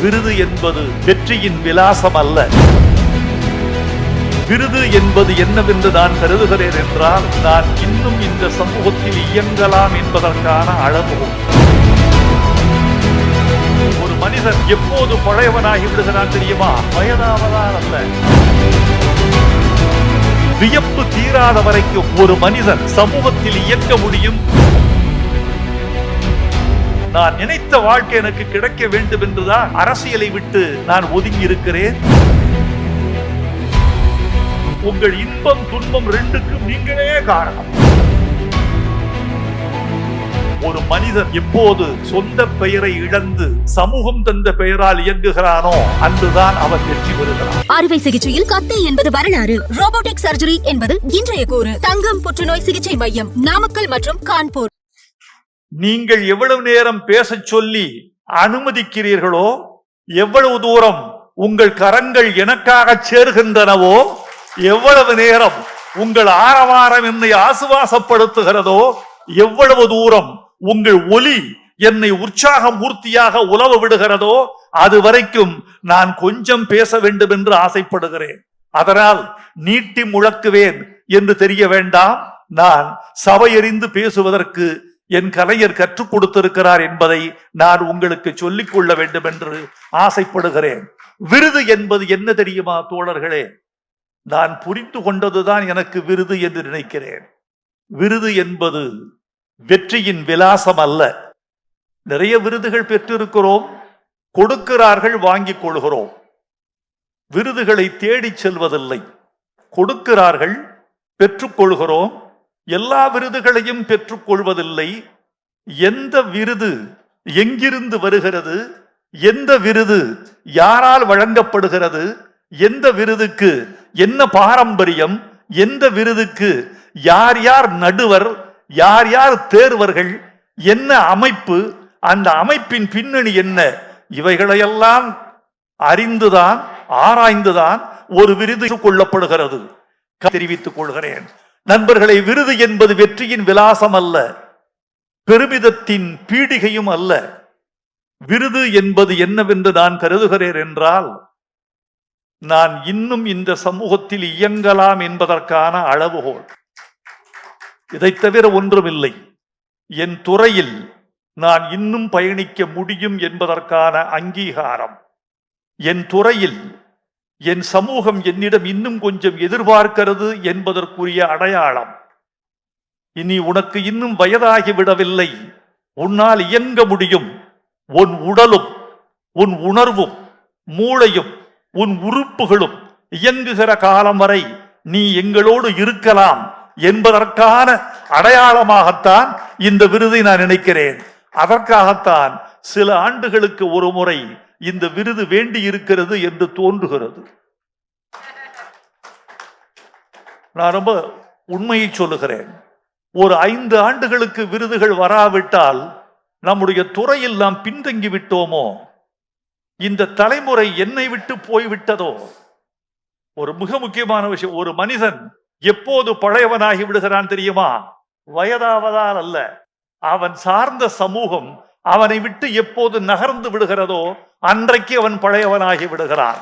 விருது என்பது வெற்றியின் விலாசம் அல்ல விருது என்பது என்னவென்று நான் கருதுகிறேன் என்றால் நான் இன்னும் இந்த சமூகத்தில் இயங்கலாம் என்பதற்கான அளவு. ஒரு மனிதன் எப்போது பழையவனாகி விடுகிறான் தெரியுமா? வயதாவதால் அல்ல. வியப்பு தீராத வரைக்கும் ஒரு மனிதன் சமூகத்தில் இயங்க முடியும்? நான் நினைத்த வாழ்க்கை எனக்கு கிடைக்க வேண்டும் என்றுதான் அரசியலை விட்டு நான் ஒதுங்கி இருக்கிறேன் உங்கள் இன்பம் துன்பம் ரெண்டுக்கும் நீங்களே காரணம். ஒரு மனிதன் எப்போது சொந்த பெயரை இழந்து சமூகம் தந்த பெயரால் இயங்குகிறானோ அன்றுதான் அவன் வெற்றி பெறுகிறான். அறுவை சிகிச்சையில் கத்தை என்பது வரலாறு. ரோபோட்டிக் சர்ஜரி என்பது இன்றைய கூறு. தங்கம் புற்றுநோய் சிகிச்சை மையம் நாமக்கல் மற்றும் கான்பூர். நீங்கள் எவ்வளவு நேரம் பேசச் சொல்லி அனுமதிக்கிறீர்களோ எவ்வளவு தூரம் உங்கள் கரங்கள் எனக்காக சேர்கின்றனவோ எவ்வளவு நேரம் உங்கள் ஆரவாரம் என்னை ஆசுவாசப்படுத்துகிறதோ எவ்வளவு தூரம் உங்கள் ஒலி என்னை உற்சாக மூர்த்தியாக உலவ விடுகிறதோ அது வரைக்கும் நான் கொஞ்சம் பேச வேண்டும் என்று ஆசைப்படுகிறேன். அதனால் நீட்டி முழக்குவேன் என்று தெரிய வேண்டாம். நான் சபையறிந்து பேசுவதற்கு என் கலைஞர் கற்றுக் கொடுத்திருக்கிறார் என்பதை நான் உங்களுக்கு சொல்லிக் கொள்ள வேண்டும் என்று ஆசைப்படுகிறேன். விருது என்பது என்ன தெரியுமா தோழர்களே? நான் புரிந்து கொண்டதுதான் எனக்கு விருது என்று நினைக்கிறேன். விருது என்பது வெற்றியின் விலாசம் அல்ல. நிறைய விருதுகள் பெற்றிருக்கிறோம் கொடுக்கிறார்கள் வாங்கிக் கொள்கிறோம். விருதுகளை தேடிச் செல்வதில்லை. கொடுக்கிறார்கள் பெற்றுக்கொள்கிறோம் எல்லா விருதுகளையும் பெற்றுக்கொள்வதில்லை. எந்த விருது எங்கிருந்து வருகிறது? எந்த விருது யாரால் வழங்கப்படுகிறது? எந்த விருதுக்கு என்ன பாரம்பரியம்? எந்த விருதுக்கு யார் யார் நடுவர்? யார் யார் தேர்வர்கள்? என்ன அமைப்பு? அந்த அமைப்பின் பின்னணி என்ன? இவைகளையெல்லாம் அறிந்துதான் ஆராய்ந்துதான் ஒரு விருது கொள்ளப்படுகிறது. தெரிவித்துக் கொள்கிறேன். நண்பர்களை விருது என்பது வெற்றியின் விலாசம் அல்ல பெருமிதத்தின் பீடிகையும் அல்ல. விருது என்பது என்னவென்று நான் கருதுகிறேன் என்றால் நான் இன்னும் இந்த சமூகத்தில் இயங்கலாம் என்பதற்கான அளவுகோல். இதை தவிர ஒன்றுமில்லை. என் துறையில் நான் இன்னும் பயணிக்க முடியும் என்பதற்கான அங்கீகாரம். என் துறையில் என் சமூகம் என்னிடம் இன்னும் கொஞ்சம் எதிர்பார்க்கிறது என்பதற்குரிய அடையாளம். இனி உனக்கு இன்னும் வயதாகி விடவில்லை. உன்னால் இயங்க முடியும். உன் உடலும் உன் உணர்வும் மூளையும் உன் உறுப்புகளும் இயங்குகிற காலம் வரை நீ எங்களோடு இருக்கலாம் என்பதற்கான அடையாளமாகத்தான் இந்த விருதை நான் நினைக்கிறேன். அதற்காகத்தான் சில ஆண்டுகளுக்கு ஒரு முறை இந்த விருது வேண்டி இருக்கிறது என்று தோன்றுகிறது. நான் ரொம்ப உண்மையை சொல்லுகிறேன். ஒரு ஐந்து ஆண்டுகளுக்கு விருதுகள் வராவிட்டால் நம்முடைய துறையில் நாம் பின்தங்கி விட்டோமோ? இந்த தலைமுறை என்னை விட்டு போய்விட்டதோ? ஒரு மிக முக்கியமான விஷயம் ஒரு மனிதன் எப்போது பழையவனாகி விடுகிறான் தெரியுமா? வயதாவதால் அல்ல. அவன் சார்ந்த சமூகம் அவனை விட்டு எப்போது நகர்ந்து விடுகிறதோ அன்றைக்கு அவன் பழையவனாகி விடுகிறான்.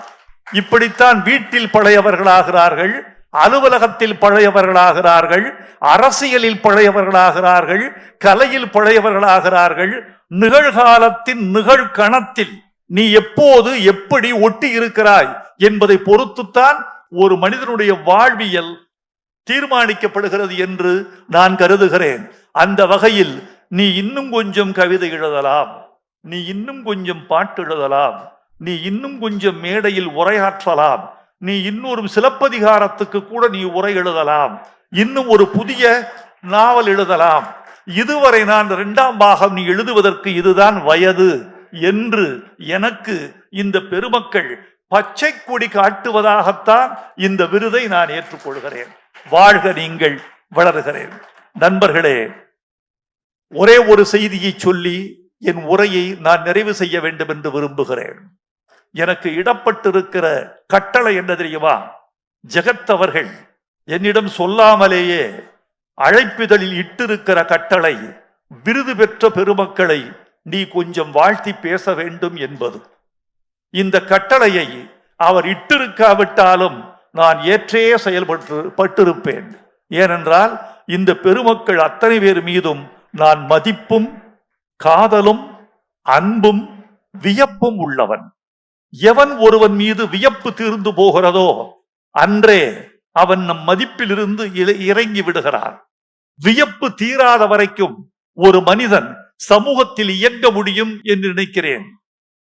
இப்படித்தான் வீட்டில் பழையவர்களாகிறார்கள் அலுவலகத்தில் பழையவர்களாகிறார்கள் அரசியலில் பழையவர்களாகிறார்கள் கலையில் பழையவர்களாகிறார்கள். நிகழ்காலத்தின் நிகழ்கணத்தில் நீ எப்போது எப்படி ஒட்டி இருக்கிறாய் என்பதை பொறுத்துத்தான் ஒரு மனிதனுடைய வாழ்வியல் தீர்மானிக்கப்படுகிறது என்று நான் கருதுகிறேன். அந்த வகையில் நீ இன்னும் கொஞ்சம் கவிதை எழுதலாம். நீ இன்னும் கொஞ்சம் பாட்டு எழுதலாம் நீ இன்னும் கொஞ்சம் மேடையில் உரையாற்றலாம். நீ இன்னொரு சிலப்பதிகாரத்துக்கு கூட நீ உரை எழுதலாம். இன்னும் ஒரு புதிய நாவல் எழுதலாம். இதுவரை நான் இரண்டாம் பாகம் நீ எழுதுவதற்கு இதுதான் வயது என்று எனக்கு இந்த பெருமக்கள் பச்சை கொடி காட்டுவதாகத்தான் இந்த விருதை நான் ஏற்றுக்கொள்கிறேன். வாழ்க நீங்கள் வளருகிறேன். நண்பர்களே ஒரே ஒரு செய்தியை சொல்லி என் உரையை நான் நிறைவு செய்ய வேண்டும் என்று விரும்புகிறேன். எனக்கு இடப்பட்டிருக்கிற கட்டளை என்ன தெரியுமா? ஜெகத்தவர்கள் என்னிடம் சொல்லாமலேயே அழைப்பிதழில் இட்டிருக்கிற கட்டளை விருது பெற்ற பெருமக்களை நீ கொஞ்சம் வாழ்த்தி பேச வேண்டும் என்பது. இந்த கட்டளையை அவர் இட்டிருக்காவிட்டாலும் நான் ஏற்றே செயல்பட்டு பட்டிருப்பேன். ஏனென்றால் இந்த பெருமக்கள் அத்தனை பேர் மீதும் நான் மதிப்பும் காதலும் அன்பும் வியப்பும் உள்ளவன். எவன் ஒருவன் மீது வியப்பு தீர்ந்து போகிறதோ அன்றே அவன் நம் மதிப்பிலிருந்து இறங்கி விடுகிறான். வியப்பு தீராத வரைக்கும் ஒரு மனிதன் சமூகத்தில் இயங்க முடியும் என்று நினைக்கிறேன்.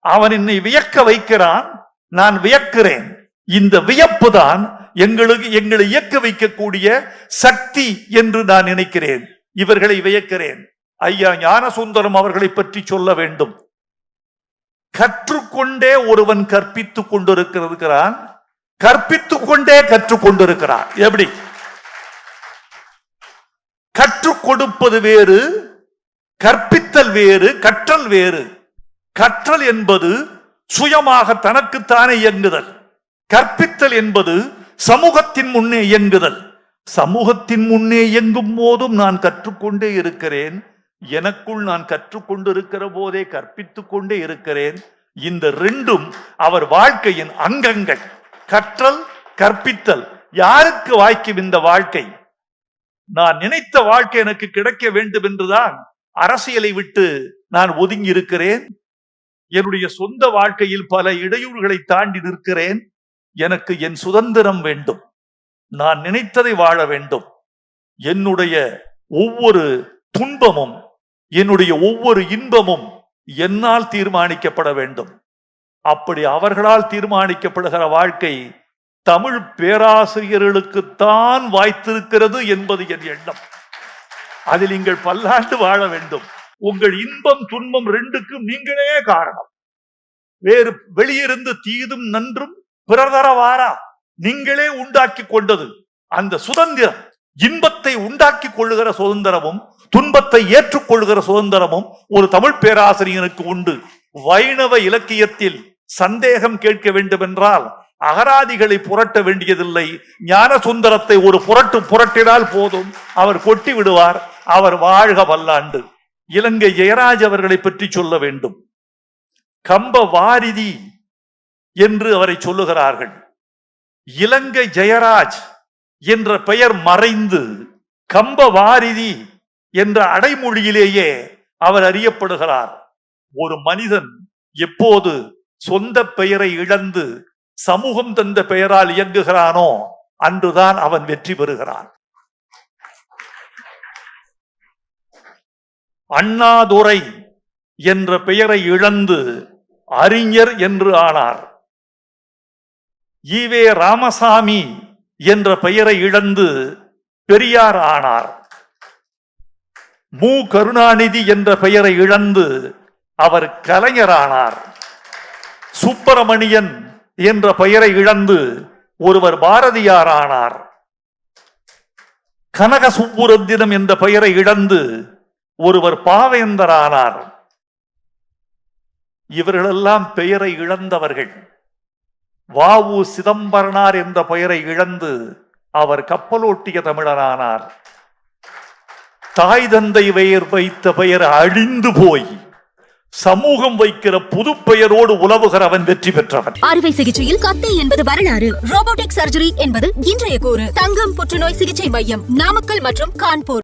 அவன் என்னை வியக்க வைக்கிறான் நான் வியக்கிறேன். இந்த வியப்பு தான் எங்களுக்கு எங்களை இயக்க வைக்கக்கூடிய சக்தி என்று நான் நினைக்கிறேன். இவர்களை வியக்கிறேன். ஐயா ஞானசுந்தரம் அவர்களை பற்றி சொல்ல வேண்டும். கற்றுக்கொண்டே ஒருவன் கற்பித்துக் கொண்டிருக்கிறான் கற்பித்துக் கொண்டே கற்றுக்கொண்டிருக்கிறான். எப்படி? கற்றுக் கொடுப்பது வேறு கற்பித்தல் வேறு கற்றல் வேறு. கற்றல் என்பது சுயமாக தனக்குத்தானே இயங்குதல். கற்பித்தல் என்பது சமூகத்தின் முன்னே இயங்குதல். சமூகத்தின் முன்னே இயங்கும் போதும் நான் கற்றுக்கொண்டே இருக்கிறேன். எனக்குள் நான் கற்றுக்கொண்டிருக்கிற போதே கற்பித்துக் கொண்டே இருக்கிறேன். இந்த ரெண்டும் அவர் வாழ்க்கையின் அங்கங்கள். கற்றல் கற்பித்தல். யாருக்கு வாய்க்கும் இந்த வாழ்க்கை? நான் நினைத்த வாழ்க்கை எனக்கு கிடைக்க வேண்டும் என்றுதான் அரசியலை விட்டு நான் ஒதுங்கி இருக்கிறேன் என்னுடைய சொந்த வாழ்க்கையில் பல இடையூறுகளை தாண்டி நிற்கிறேன். எனக்கு என் சுதந்திரம் வேண்டும். நான் நினைத்ததை வாழ வேண்டும். என்னுடைய ஒவ்வொரு துன்பமும் என்னுடைய ஒவ்வொரு இன்பமும் என்னால் தீர்மானிக்கப்பட வேண்டும். அப்படி அவர்களால் தீர்மானிக்கப்படுகிற வாழ்க்கை தமிழ் பேராசிரியர்களுக்குத்தான் வாய்த்திருக்கிறது என்பது என் எண்ணம். அதில் நீங்கள் பல்லாண்டு வாழ வேண்டும். உங்கள் இன்பம் துன்பம் ரெண்டுக்கும் நீங்களே காரணம். வேறு வெளியிருந்து தீதும் நன்றும் பிறர் வாரா? நீங்களே உண்டாக்கி கொண்டது. அந்த சுதந்திரம் இன்பத்தை உண்டாக்கி கொள்ளுகிற சுதந்திரமும் துன்பத்தை ஏற்றுக்கொள்கிற சுதந்திரமும் ஒரு தமிழ் பேராசிரியனுக்கு உண்டு. வைணவ இலக்கியத்தில் சந்தேகம் கேட்க வேண்டும் என்றால் அகராதிகளை புரட்ட வேண்டியதில்லை. ஞான சுந்தரத்தை ஒரு புரட்டு புரட்டினால் போதும். அவர் கொட்டி விடுவார். அவர் வாழ்க வல்லாண்டு. இலங்கை ஜெயராஜ் அவர்களை பற்றி சொல்ல வேண்டும். கம்ப வாரிதி என்று அவரை சொல்லுகிறார்கள். இலங்கை ஜெயராஜ் என்ற பெயர் மறைந்து கம்ப வாரிதி என்ற அடைமொழியிலேயே அவர் அறியப்படுகிறார். ஒரு மனிதன் எப்போது சொந்த பெயரை இழந்து சமூகம் தந்த பெயரால் இயங்குகிறானோ அன்றுதான் அவன் வெற்றி பெறுகிறான். அண்ணாதுரை என்ற பெயரை இழந்து அறிஞர் என்று ஆனார். ஈவே ராமசாமி என்ற பெயரை இழந்து பெரியார் ஆனார். மு கருணாநிதி என்ற பெயரை இழந்து அவர் கலைஞரானார். சுப்பிரமணியன் என்ற பெயரை இழந்து ஒருவர் பாரதியார் ஆனார் கனக சுப்புரத்தினம் என்ற பெயரை இழந்து ஒருவர் பாவேந்தர் ஆனார் இவர்களெல்லாம் பெயரை இழந்தவர்கள். வாவு சிதம்பரனார் என்ற பெயரை இழந்து அவர் கப்பலோட்டிய தமிழரானார். தாய் தந்தை பெயர் வைத்த பெயர் அழிந்து போய் சமூகம் வைக்கிற புது பெயரோடு உலவுகிறவன் வெற்றி பெற்றவன். அறுவை சிகிச்சையில் கத்தை என்பது வரலாறு. ரோபோட்டிக் சர்ஜரி என்பது இன்றைய கூறு. தங்கம் புற்றுநோய் சிகிச்சை மையம் நாமக்கல் மற்றும் கான்பூர்.